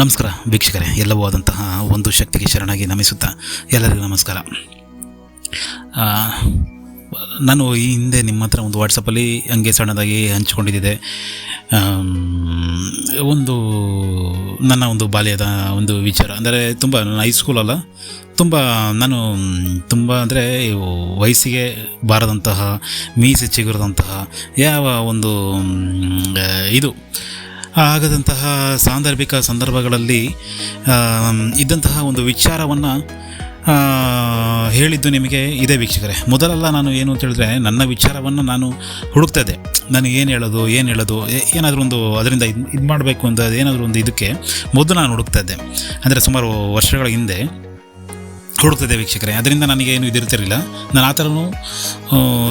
ನಮಸ್ಕಾರ ವೀಕ್ಷಕರೇ, ಎಲ್ಲವೂ ಆದಂತಹ ಒಂದು ಶಕ್ತಿಗೆ ಶರಣಾಗಿ ನಮಿಸುತ್ತಾ ಎಲ್ಲರಿಗೂ ನಮಸ್ಕಾರ. ನಾನು ಈ ಹಿಂದೆ ನಿಮ್ಮ ಹತ್ರ ಒಂದು ವಾಟ್ಸಪ್ಪಲ್ಲಿ ಹಂಗೆ ಸಣ್ಣದಾಗಿ ಹಂಚ್ಕೊಂಡಿದ್ದೆ ಒಂದು ನನ್ನ ಒಂದು ಬಾಲ್ಯದ ಒಂದು ವಿಚಾರ. ಅಂದರೆ ತುಂಬ ನನ್ನ ಹೈಸ್ಕೂಲಲ್ಲ ತುಂಬ ನಾನು, ತುಂಬ ಅಂದರೆ ವಯಸ್ಸಿಗೆ ಬಾರದಂತಹ, ಮೀಸೆ ಚಿಗುರದಂತಹ ಯಾವ ಒಂದು ಇದು ಆಗದಂತಹ ಸಾಂದರ್ಭಿಕ ಸಂದರ್ಭಗಳಲ್ಲಿ ಇದ್ದಂತಹ ಒಂದು ವಿಚಾರವನ್ನು ಹೇಳಿದ್ದು ನಿಮಗೆ ಇದೇ ವೀಕ್ಷಕರೇ. ಮೊದಲೆಲ್ಲ ನಾನು ಏನು ಅಂತ ಹೇಳಿದ್ರೆ, ನನ್ನ ವಿಚಾರವನ್ನು ನಾನು ಹುಡುಕ್ತಾ ಇದ್ದೆ. ಏನು ಹೇಳೋದು ಏನು ಹೇಳೋದು ಏನಾದರೂ ಒಂದು ಅದರಿಂದ ಇದು ಇದು ಮಾಡಬೇಕು ಅಂತ ಏನಾದರೂ ಒಂದು ಇದಕ್ಕೆ ಮೊದಲು ನಾನು ಹುಡುಕ್ತಾ ಇದ್ದೆ. ಅಂದರೆ ಸುಮಾರು ವರ್ಷಗಳ ಹಿಂದೆ ಹುಡುಕ್ತಿದ್ದೆ ವೀಕ್ಷಕರೇ. ಅದರಿಂದ ನನಗೇನು ಇದಿರ್ತಿರಲಿಲ್ಲ. ನಾನು ಆ ಥರನೂ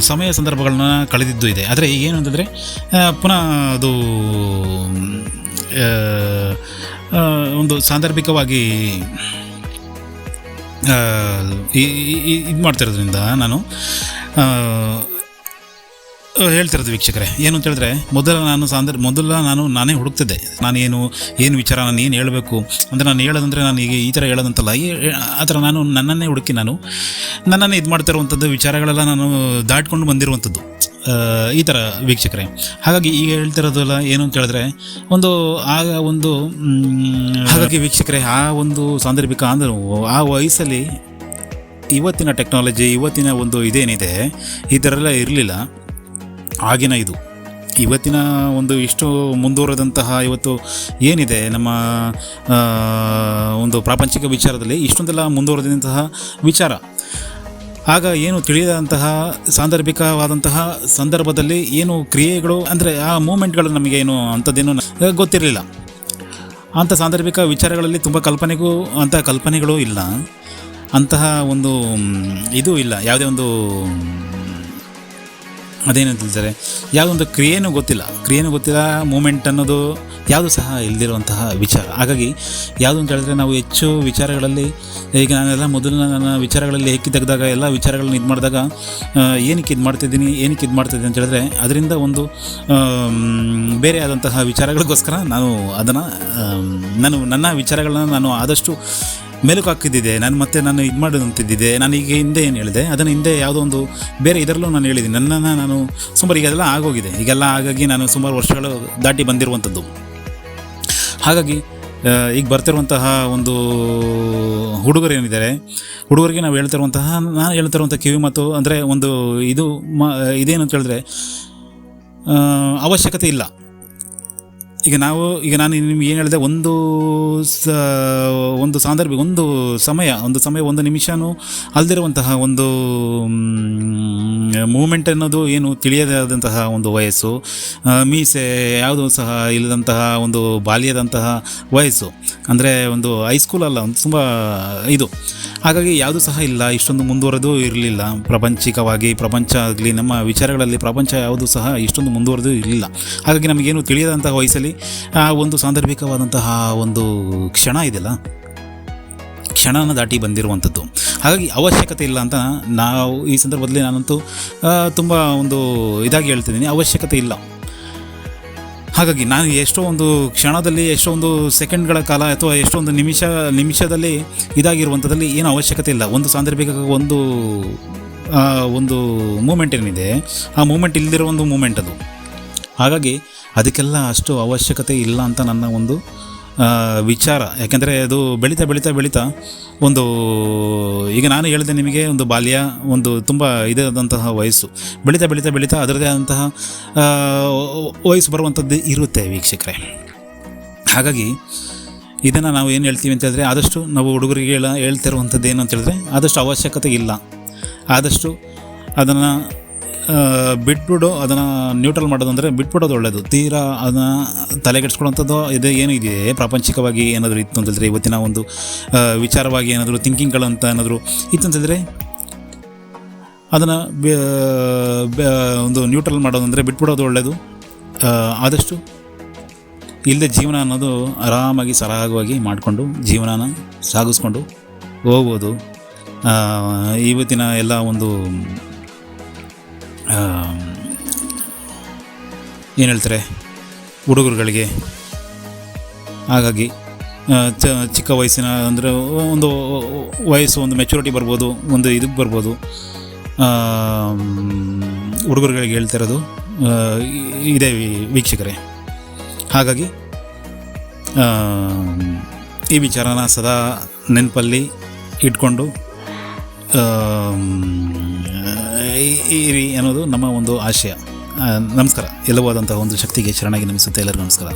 ಸಮಯ ಸಂದರ್ಭಗಳನ್ನ ಕಳೆದಿದ್ದು ಇದೆ. ಆದರೆ ಏನು ಅಂತಂದರೆ ಪುನಃ ಅದು ಒಂದು ಸಾಂದರ್ಭಿಕವಾಗಿ ಇದು ಮಾಡ್ತಿರೋದ್ರಿಂದ ನಾನು ಹೇಳ್ತಿರೋದು ವೀಕ್ಷಕರೇ, ಏನು ಅಂತ ಹೇಳಿದ್ರೆ, ಮೊದಲ ನಾನು ಸಾಂದ್ರ, ಮೊದಲ ನಾನು ನಾನೇ ಹುಡುಕ್ತಿದ್ದೆ. ನಾನೇನು, ಏನು ವಿಚಾರ ನಾನು ಏನು ಹೇಳಬೇಕು, ಅಂದರೆ ನಾನು ಹೇಳೋದಂದರೆ ನಾನು ಈಗ ಈ ಥರ ಹೇಳೋದಂತಲ್ಲ, ಈ, ಆ ಥರ ನಾನು ನನ್ನನ್ನೇ ಹುಡುಕಿ ನಾನು, ನನ್ನನ್ನೇ ಇದು ಮಾಡ್ತಿರುವಂಥದ್ದು ವಿಚಾರಗಳೆಲ್ಲ ನಾನು ದಾಟ್ಕೊಂಡು ಬಂದಿರುವಂಥದ್ದು. ಈ ಥರ ವೀಕ್ಷಕರೇ. ಹಾಗಾಗಿ ಈಗ ಹೇಳ್ತಿರೋದಲ್ಲ ಏನು ಅಂತ ಹೇಳಿದ್ರೆ, ಒಂದು ಆಗ ಒಂದು ಹಾಗಾಗಿ ವೀಕ್ಷಕರೇ, ಆ ಒಂದು ಸಾಂದರ್ಭಿಕ ಅಂದರೆ, ಆ ವಯಸ್ಸಲ್ಲಿ ಇವತ್ತಿನ ಟೆಕ್ನಾಲಜಿ ಇವತ್ತಿನ ಒಂದು ಇದೇನಿದೆ, ಈ ಥರ ಎಲ್ಲ ಇರಲಿಲ್ಲ. ಆಗಿನ ಇದು. ಇವತ್ತಿನ ಒಂದು ಇಷ್ಟು ಮುಂದುವರೆದಂತಹ ಇವತ್ತು ಏನಿದೆ ನಮ್ಮ ಒಂದು ಪ್ರಾಪಂಚಿಕ ವಿಚಾರದಲ್ಲಿ ಇಷ್ಟೊಂದೆಲ್ಲ ಮುಂದುವರೆದಂತಹ ವಿಚಾರ. ಆಗ ಏನು ತಿಳಿಯದಂತಹ, ಸಾಂದರ್ಭಿಕವಾದಂತಹ ಸಂದರ್ಭದಲ್ಲಿ ಏನು ಕ್ರಿಯೆಗಳು, ಅಂದರೆ ಆ ಮೂಮೆಂಟ್ಗಳು ನಮಗೆ ಏನು ಅಂಥದ್ದೇನು ಗೊತ್ತಿರಲಿಲ್ಲ. ಅಂಥ ಸಾಂದರ್ಭಿಕ ವಿಚಾರಗಳಲ್ಲಿ ತುಂಬ ಕಲ್ಪನೆಗೂ, ಅಂಥ ಕಲ್ಪನೆಗಳು ಇಲ್ಲ. ಅಂತಹ ಒಂದು, ಇದು ಇಲ್ಲ. ಯಾವುದೇ ಒಂದು ಅದೇನಂತ ಹೇಳ್ತಾರೆ? ಯಾವುದೊಂದು ಕ್ರಿಯೆನೂ ಗೊತ್ತಿಲ್ಲ. ಕ್ರಿಯೆನೂ ಗೊತ್ತಿಲ್ಲ ಮೂಮೆಂಟ್ ಅನ್ನೋದು ಯಾವುದು ಸಹ ಇಲ್ದಿರುವಂತಹ ವಿಚಾರ. ಹಾಗಾಗಿ ಯಾವುದು ಅಂತ ಹೇಳಿದ್ರೆ ನಾವು ಹೆಚ್ಚು ವಿಚಾರಗಳಲ್ಲಿ, ಈಗ ನಾನೆಲ್ಲ ಮೊದಲು ನನ್ನ ವಿಚಾರಗಳಲ್ಲಿ ಹೆಕ್ಕಿ ತೆಗೆದಾಗ, ಎಲ್ಲ ವಿಚಾರಗಳನ್ನ ಇದು ಮಾಡಿದಾಗ ಏನಕ್ಕೆ ಇದು ಮಾಡ್ತಿದ್ದೀನಿ, ಏನಕ್ಕೆ ಇದು ಮಾಡ್ತಿದ್ದೀನಿ ಅಂತ ಹೇಳಿದ್ರೆ, ಅದರಿಂದ ಒಂದು ಬೇರೆ ಆದಂತಹ ವಿಚಾರಗಳಿಗೋಸ್ಕರ ನಾನು ಅದನ್ನು ನಾನು ನನ್ನ ವಿಚಾರಗಳನ್ನ ನಾನು ಆದಷ್ಟು ಮೆಲುಕು ಹಾಕಿದ್ದಿದೆ ನಾನು ಮತ್ತೆ ನಾನು ಇದು ಮಾಡಿದಂತಿದ್ದಿದೆ ನಾನು ಈಗ ಹಿಂದೆ ಏನು ಹೇಳಿದೆ? ಅದನ್ನು ಹಿಂದೆ ಯಾವುದೋ ಒಂದು ಬೇರೆ ಇದರಲ್ಲೂ ನಾನು ಹೇಳಿದ್ದೀನಿ. ನನ್ನನ್ನು ನಾನು ಸುಮಾರು ಈಗ ಅದೆಲ್ಲ ಆಗೋಗಿದೆ. ಈಗೆಲ್ಲ ಹಾಗಾಗಿ ನಾನು ಸುಮಾರು ವರ್ಷಗಳು ದಾಟಿ ಬಂದಿರುವಂಥದ್ದು. ಹಾಗಾಗಿ ಈಗ ಬರ್ತಿರುವಂತಹ ಒಂದು ಹುಡುಗರು ಏನಿದ್ದಾರೆ? ಹುಡುಗರಿಗೆ ನಾವು ಹೇಳ್ತಿರುವಂತಹ, ನಾನು ಹೇಳ್ತಿರುವಂಥ ಕಿವಿ ಮತ್ತು ಅಂದರೆ ಒಂದು ಇದು ಮ, ಇದೇನು ಅಂತ ಹೇಳಿದ್ರೆ ಅವಶ್ಯಕತೆ ಇಲ್ಲ. ಈಗ ನಾವು, ಈಗ ನಾನು ನಿಮ್ಗೆ ಏನು ಹೇಳಿದೆ, ಒಂದು ಸ, ಒಂದು ಸಾಂದರ್ಭಿಕ ಒಂದು ಸಮಯ ಒಂದು ಸಮಯ, ಒಂದು ನಿಮಿಷನೂ ಅಲ್ದಿರುವಂತಹ ಒಂದು ಮೂಮೆಂಟ್ ಅನ್ನೋದು ಏನು ತಿಳಿಯದಾದಂತಹ ಒಂದು ವಯಸ್ಸು ಮೀಸೆ ಯಾವುದೂ ಸಹ ಇಲ್ಲದಂತಹ ಒಂದು ಬಾಲ್ಯದಂತಹ ವಯಸ್ಸು. ಅಂದರೆ ಒಂದು ಹೈಸ್ಕೂಲ್ ಅಲ್ಲ, ಒಂದು ತುಂಬ ಇದು. ಹಾಗಾಗಿ ಯಾವುದೂ ಸಹ ಇಲ್ಲ, ಇಷ್ಟೊಂದು ಮುಂದುವರೆದು ಇರಲಿಲ್ಲ. ಪ್ರಪಂಚಿಕವಾಗಿ, ಪ್ರಪಂಚ ಆಗಲಿ, ನಮ್ಮ ವಿಚಾರಗಳಲ್ಲಿ ಪ್ರಪಂಚ ಯಾವುದೂ ಸಹ ಇಷ್ಟೊಂದು ಮುಂದುವರೆದು ಇರಲಿಲ್ಲ. ಹಾಗಾಗಿ ನಮಗೇನು ತಿಳಿಯದಂತಹ ವಯಸ್ಸಲ್ಲಿ, ಆ, ಒಂದು ಸಾಂದರ್ಭಿಕವಾದಂತಹ ಒಂದು ಕ್ಷಣ ಇದೆಯಲ್ಲ? ಕ್ಷಣನ ದಾಟಿ ಬಂದಿರುವಂಥದ್ದು. ಹಾಗಾಗಿ ಅವಶ್ಯಕತೆ ಇಲ್ಲ ಅಂತ ನಾವು ಈ ಸಂದರ್ಭದಲ್ಲಿ ನಾನಂತೂ ತುಂಬ ಒಂದು ಇದಾಗಿ ಹೇಳ್ತಿದ್ದೀನಿ. ಅವಶ್ಯಕತೆ ಇಲ್ಲ. ಹಾಗಾಗಿ ನಾನು ಎಷ್ಟೋ ಒಂದು ಕ್ಷಣದಲ್ಲಿ, ಎಷ್ಟೋ ಒಂದು ಸೆಕೆಂಡ್ಗಳ ಕಾಲ ಅಥವಾ ಎಷ್ಟೋ ನಿಮಿಷ, ನಿಮಿಷದಲ್ಲಿ ಇದಾಗಿರುವಂಥದ್ದಲ್ಲಿ ಏನು ಅವಶ್ಯಕತೆ ಇಲ್ಲ. ಒಂದು ಸಾಂದರ್ಭಿಕ ಒಂದು ಒಂದು ಮೂಮೆಂಟ್ ಏನಿದೆ, ಆ ಮೂಮೆಂಟ್ ಇಲ್ಲದಿರೋ ಒಂದು ಮೂಮೆಂಟ್ ಅದು. ಹಾಗಾಗಿ ಅದಕ್ಕೆಲ್ಲ ಅಷ್ಟು ಅವಶ್ಯಕತೆ ಇಲ್ಲ ಅಂತ ನನ್ನ ಒಂದು ವಿಚಾರ. ಯಾಕೆಂದರೆ ಅದು ಬೆಳೀತಾ ಬೆಳೀತಾ ಬೆಳೀತಾ ಒಂದು, ಈಗ ನಾನು ಹೇಳಿದೆ ನಿಮಗೆ ಒಂದು ಬಾಲ್ಯ, ಒಂದು ತುಂಬ ಇದಾದಂತಹ ವಯಸ್ಸು. ಬೆಳೀತಾ ಬೆಳೀತಾ ಬೆಳೀತಾ ಅದರದೇ ಆದಂತಹ ವಯಸ್ಸು ಬರುವಂಥದ್ದು ಇರುತ್ತೆ ವೀಕ್ಷಕರೇ. ಹಾಗಾಗಿ ಇದನ್ನು ನಾವು ಏನು ಹೇಳ್ತೀವಿ ಅಂತ ಹೇಳಿದ್ರೆ, ಆದಷ್ಟು ನಾವು ಹುಡುಗರಿಗೆ ಹೇಳ ಹೇಳ್ತಿರುವಂಥದ್ದು ಏನು ಅಂತ ಹೇಳಿದ್ರೆ, ಆದಷ್ಟು ಅವಶ್ಯಕತೆ ಇಲ್ಲ. ಆದಷ್ಟು ಅದನ್ನು ಬಿಟ್ಬಿಡು ಅದನ್ನು ನ್ಯೂಟ್ರಲ್ ಮಾಡೋದು ಅಂದರೆ ಬಿಟ್ಬಿಡೋದು ಒಳ್ಳೆಯದು ತೀರಾ ಅದನ್ನು ತಲೆಗೆಡ್ಸ್ಕೊಳ್ಳೋಂಥದ್ದು ಇದು, ಏನು ಇದೆ ಪ್ರಾಪಂಚಿಕವಾಗಿ ಏನಾದರೂ ಇತ್ತು ಅಂತಂದರೆ ಇವತ್ತಿನ ಒಂದು ವಿಚಾರವಾಗಿ ಏನಾದರೂ ಥಿಂಕಿಂಗ್ಗಳು ಅಂತ ಏನಾದರೂ ಇತ್ತು ಅಂತಂದರೆ ಅದನ್ನು ಒಂದು ನ್ಯೂಟ್ರಲ್ ಮಾಡೋದಂದರೆ ಬಿಟ್ಬಿಡೋದು ಒಳ್ಳೆಯದು ಆದಷ್ಟು ಇಲ್ಲದೆ ಜೀವನ ಅನ್ನೋದು ಆರಾಮಾಗಿ ಸರಾಗವಾಗಿ ಮಾಡಿಕೊಂಡು, ಜೀವನನ ಸಾಗಿಸ್ಕೊಂಡು ಹೋಗ್ಬೋದು. ಇವತ್ತಿನ ಎಲ್ಲ ಒಂದು ಏನು ಹೇಳ್ತಾರೆ? ಹುಡುಗರುಗಳಿಗೆ ಹಾಗಾಗಿ ಚ, ಚಿಕ್ಕ ವಯಸ್ಸಿನ ಅಂದರೆ ಒಂದು ವಯಸ್ಸು, ಒಂದು ಮೆಚುರಿಟಿ ಬರ್ಬೋದು, ಒಂದು ಇದಕ್ಕೆ ಬರ್ಬೋದು. ಹುಡುಗರುಗಳಿಗೆ ಹೇಳ್ತಾ ಇರೋದು ಇದೇ ವೀಕ್ಷಕರೇ. ಹಾಗಾಗಿ ಈ ವಿಚಾರನ ಸದಾ ನೆನಪಲ್ಲಿ ಇಟ್ಕೊಂಡು ಇರಿ ಅನ್ನೋದು ನಮ್ಮ ಒಂದು ಆಶಯ. ನಮಸ್ಕಾರ. ಎಲ್ಲವಾದಂತಹ ಒಂದು ಶಕ್ತಿಗೆ ಶರಣಾಗಿ ನಮಿಸುತ್ತೆ ಎಲ್ಲರಿಗೂ ನಮಸ್ಕಾರ.